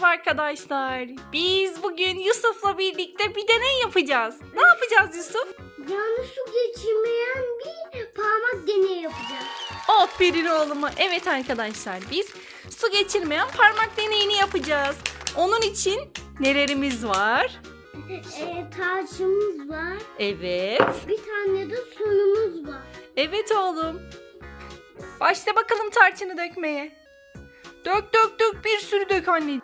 Merhaba arkadaşlar. Biz bugün Yusuf'la birlikte bir deney yapacağız. Ne yapacağız Yusuf? Yani su geçirmeyen bir parmak deneyi yapacağız. Aferin oğluma. Evet arkadaşlar biz su geçirmeyen parmak deneyini yapacağız. Onun için nelerimiz var? Ee, tarçımız var. Evet. Bir tane de sunumuz var. Evet oğlum. Başla bakalım tarçını dökmeye. Dök dök dök bir sürü dök anne.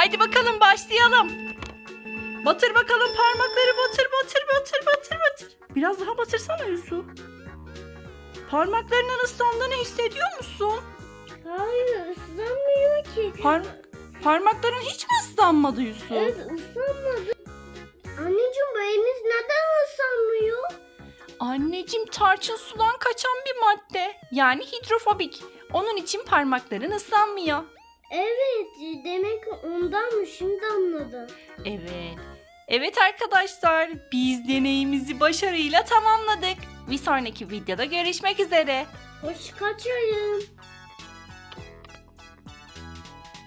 Haydi bakalım başlayalım. Batır bakalım parmakları batır batır batır batır batır. Biraz daha batırsana Yusuf. Parmaklarının ıslandığını hissediyor musun? Hayır ıslanmıyor ki. Par parmakların hiç mi ıslanmadı Yusuf? Evet ıslanmadı. Anneciğim bu elimiz neden ıslanmıyor? Anneciğim tarçın sudan kaçan bir madde. Yani hidrofobik. Onun için parmakların ıslanmıyor. Evet demek ki ondanmış şimdi anladım. Evet. Evet arkadaşlar biz deneyimizi başarıyla tamamladık. Bir sonraki videoda görüşmek üzere. Hoş kaçayım.